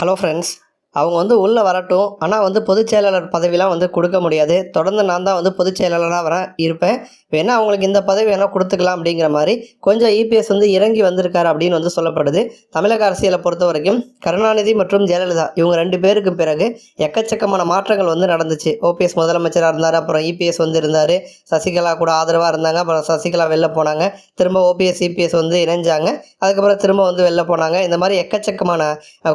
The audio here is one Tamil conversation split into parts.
ஹலோ ஃப்ரெண்ட்ஸ் அவங்க வந்து உள்ளே வரட்டும். ஆனால் வந்து பொதுச் செயலாளர் பதவிலாம் வந்து கொடுக்க முடியாது. தொடர்ந்து நான் தான் வந்து பொதுச் செயலாளராக வர இருப்பேன். வேணால் அவங்களுக்கு இந்த பதவி வேணால் கொடுத்துக்கலாம் அப்படிங்கிற மாதிரி கொஞ்சம் இபிஎஸ் வந்து இறங்கி வந்திருக்காரு அப்படின்னு வந்து சொல்லப்படுது. தமிழக அரசியலை பொறுத்த வரைக்கும் கருணாநிதி மற்றும் ஜெயலலிதா இவங்க ரெண்டு பேருக்கு பிறகு எக்கச்சக்கமான மாற்றங்கள் வந்து நடந்துச்சு. ஓபிஎஸ் முதலமைச்சராக இருந்தார் அப்புறம் இபிஎஸ் வந்து இருந்தார். சசிகலா கூட ஆதரவாக இருந்தாங்க. அப்புறம் சசிகலா வெளில போனாங்க. திரும்ப ஓபிஎஸ் இபிஎஸ் வந்து இணைஞ்சாங்க. அதுக்கப்புறம் திரும்ப வந்து வெளில போனாங்க. இந்த மாதிரி எக்கச்சக்கமான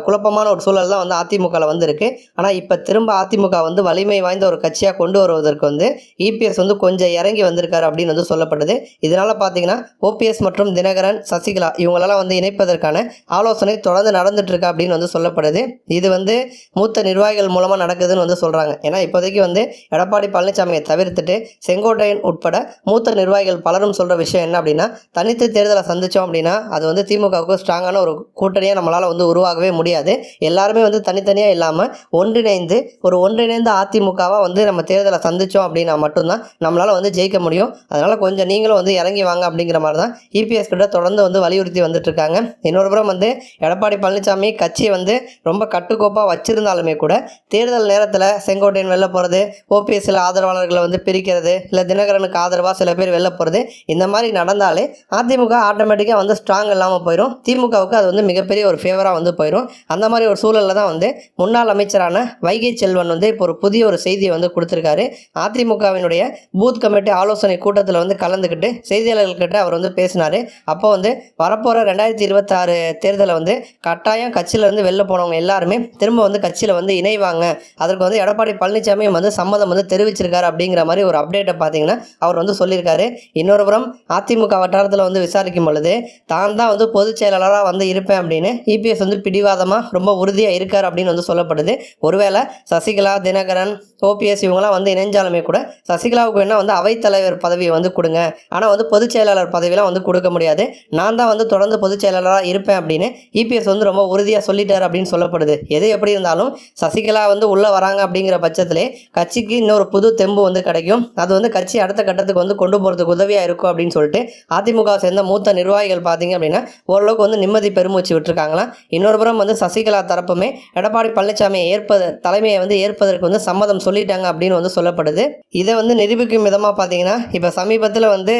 குழப்பமான ஒரு சூழல் தான் வந்து அதிமுகவில் வந்து ஆனால் இப்போ திரும்ப அதிமுக வந்து வலிமை வாய்ந்த ஒரு கட்சியாக கொண்டு வருவதற்கு வந்து இபிஎஸ் வந்து கொஞ்சம் இறங்கி வந்திருக்காரு அப்படின்னு வந்து சொல்லப்படுது. இதனால் பார்த்தீங்கன்னா ஓபிஎஸ் மற்றும் தினகரன் சசிகலா இவங்களெல்லாம் வந்து இணைப்பதற்கான ஆலோசனை தொடர்ந்து நடந்துட்டுருக்கா அப்படின்னு வந்து சொல்லப்படுது. இது வந்து மூத்த நிர்வாகிகள் மூலமாக நடக்குதுன்னு வந்து சொல்கிறாங்க ஏன்னா இப்போதைக்கு வந்து எடப்பாடி பழனிசாமியை தவிர்த்துட்டு செங்கோட்டையன் உட்பட மூத்த நிர்வாகிகள் பலரும் சொல்கிற விஷயம் என்ன அப்படின்னா தனித்து தேர்தலை சந்தித்தோம் அப்படின்னா அது வந்து திமுகவுக்கு ஸ்ட்ராங்கான ஒரு கூட்டணியாக நம்மளால் வந்து உருவாகவே முடியாது. எல்லாருமே வந்து தனித்தனியாக இல்லாமல் ஒன்றிணைந்து ஒரு ஒன்றிணைந்த அதிமுகவாக வந்து நம்ம தேர்தலை சந்தித்தோம் அப்படின்னா மட்டும்தான் நம்மளால் வந்து ஜெயிக்க முடியும். அதனால் கொஞ்சம் நீங்களும் வந்து இறங்கி வாங்க அப்படிங்கிற மாதிரி தான் இபிஎஸ் கிட்ட தொடர்ந்து வந்து வலியுறுத்தி வந்துட்டுருக்காங்க இன்னொரு புறம் வந்து எடப்பாடி பழனிசாமி கட்சியை வந்து ரொம்ப கட்டுக்கோப்பாக வச்சிருந்தாலுமே கூட தேர்தல் நேரத்தில் செங்கோட்டையன் வெளில போகிறது ஓபிஎஸ்சில் ஆதரவாளர்களை வந்து பிரிக்கிறது இல்லை தினகரனுக்கு ஆதரவாக சில பேர் வெளில போகிறது இந்த மாதிரி நடந்தாலே அதிமுக ஆட்டோமேட்டிக்காக வந்து ஸ்ட்ராங் இல்லாமல் போயிடும் திமுகவுக்கு அது வந்து மிகப்பெரிய ஒரு ஃபேவராக வந்து போயிடும் அந்த மாதிரி ஒரு சூழலில் தான் வந்து முன்னாள் அமைச்சரான வைகை செல்வன் வந்து இப்போ ஒரு புதிய ஒரு செய்தியை வந்து கொடுத்துருக்காரு. அதிமுகவினுடைய பூத் கமிட்டி ஆலோசனை கூட்டத்தில் வந்து கலந்துக்கிட்டு செய்தியாளர்கள்கிட்ட அவர் வந்து பேசினார். அப்போ வந்து வரப்போகிற ரெண்டாயிரத்தி இருபத்தாறு தேர்தலை வந்து கட்டாயம் கட்சியிலேருந்து வெளில போனவங்க எல்லாருமே திரும்ப வந்து கட்சியில் வந்து இணைவாங்க. அதற்கு வந்து எடப்பாடி பழனிசாமியும் வந்து சம்மதம் வந்து தெரிவிச்சிருக்காரு அப்படிங்கிற மாதிரி ஒரு அப்டேட்டை பார்த்தீங்கன்னா அவர் வந்து சொல்லியிருக்காரு. இன்னொரு புறம் அதிமுக வட்டாரத்தில் வந்து விசாரிக்கும் பொழுது தான் தான் வந்து பொதுச் செயலாளராக வந்து இருப்பேன் அப்படின்னு இபிஎஸ் வந்து பிடிவாதமாக ரொம்ப உறுதியாக இருக்கார் அப்படின்னு வந்து சொல்லப்படுது. ஒருவேளை சசிகலா தினகரன் ஓபிஎஸ் இவங்களாம் வந்து இணைஞ்சாலுமே கூட சசிகலாவுக்கு வேணால் வந்து அவைத்தலைவர் பதவியை வந்து கொடுங்க. ஆனால் வந்து பொதுச் செயலாளர் பதவியெலாம் வந்து கொடுக்க முடியாது. நான் தான் வந்து தொடர்ந்து பொதுச் செயலாளராக இருப்பேன் அப்படின்னு இபிஎஸ் வந்து ரொம்ப உறுதியாக சொல்லிட்டார் அப்படின்னு சொல்லப்படுது. எது எப்படி இருந்தாலும் சசிகலா வந்து உள்ளே வராங்க அப்படிங்கிற பட்சத்திலே கட்சிக்கு இன்னொரு புது தெம்பு வந்து கிடைக்கும். அது வந்து கட்சி அடுத்த கட்டத்துக்கு வந்து கொண்டு போகிறதுக்கு உதவியாக இருக்கும் அப்படின்னு சொல்லிட்டு அதிமுக சேர்ந்த மூத்த நிர்வாகிகள் பார்த்தீங்க அப்படின்னா ஓரளவுக்கு வந்து நிம்மதி பெருமூச்சு விட்டுருக்காங்களா இன்னொரு புறம் வந்து சசிகலா தரப்புமே எடப்பாடி பழனிசாமியை ஏற்பது தலைமையை வந்து ஏற்பதற்கு வந்து சம்மதம் சொல்லிட்டாங்க அப்படின்னு வந்து சொல்லப்படுது. இதை வந்து நிரூபிக்கும் விதமாக பார்த்தீங்கன்னா இப்போ சமீபத்தில் வந்து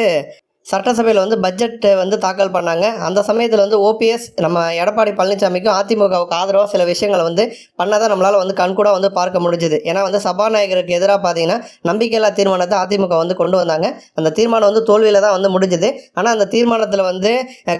சட்டசபையில் வந்து பட்ஜெட்டை வந்து தாக்கல் பண்ணாங்க. அந்த சமயத்தில் வந்து ஓபிஎஸ் நம்ம எடப்பாடி பழனிசாமிக்கும் அதிமுகவுக்கு ஆதரவாக சில விஷயங்களை வந்து பண்ணாதான் நம்மளால் வந்து கண்கூட வந்து பார்க்க முடிஞ்சுது. ஏன்னா வந்து சபாநாயகருக்கு எதிராக பார்த்தீங்கன்னா நம்பிக்கையில்லா தீர்மானத்தை அதிமுக வந்து கொண்டு வந்தாங்க. அந்த தீர்மானம் வந்து தோல்வியில் தான் வந்து முடிஞ்சுது. ஆனால் அந்த தீர்மானத்தில் வந்து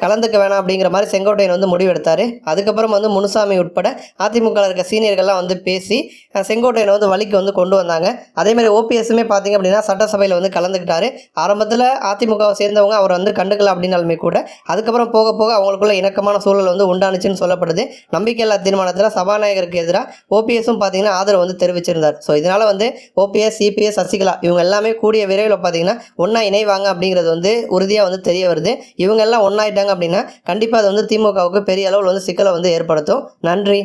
கலந்துக்க வேணாம் அப்படிங்கிற மாதிரி செங்கோட்டையன் வந்து முடிவெடுத்தார். அதுக்கப்புறம் வந்து முனுசாமி உட்பட அதிமுக இருக்க சீனியர்கள்லாம் வந்து பேசி செங்கோட்டையனை வந்து வழிக்கு வந்து கொண்டு வந்தாங்க. அதேமாதிரி ஓபிஎஸ்ஸுமே பார்த்தீங்க அப்படின்னா சட்டசபையில் வந்து கலந்துக்கிட்டாரு. ஆரம்பத்தில் அதிமுகவை சேர்ந்தவங்க அவர் வந்து கண்டுக்கல அப்படின்னாலுமே கூட அதுக்கப்புறம் போக போக அவங்களுக்குள்ள இணக்கமான சூழல் வந்து உண்டானுச்சுன்னு சொல்லப்படுது. நம்பிக்கையில்லா தீர்மானத்தில் சபாநாயகருக்கு எதிராக ஓபிஎஸும் பார்த்தீங்கன்னா ஆதரவு வந்து தெரிவிச்சிருந்தார். ஸோ இதனால் வந்து ஓபிஎஸ் சிபிஎஸ் சசிகலா இவங்க எல்லாமே கூடிய விரைவில் பார்த்தீங்கன்னா ஒன்றா இணைவாங்க அப்படிங்கிறது வந்து உறுதியாக வந்து தெரிய வருது. இவங்க எல்லாம் ஒன்றாயிட்டாங்க அப்படின்னா கண்டிப்பாக அது வந்து திமுகவுக்கு பெரிய அளவில் வந்து சிக்கலை வந்து ஏற்படுத்தும். நன்றி.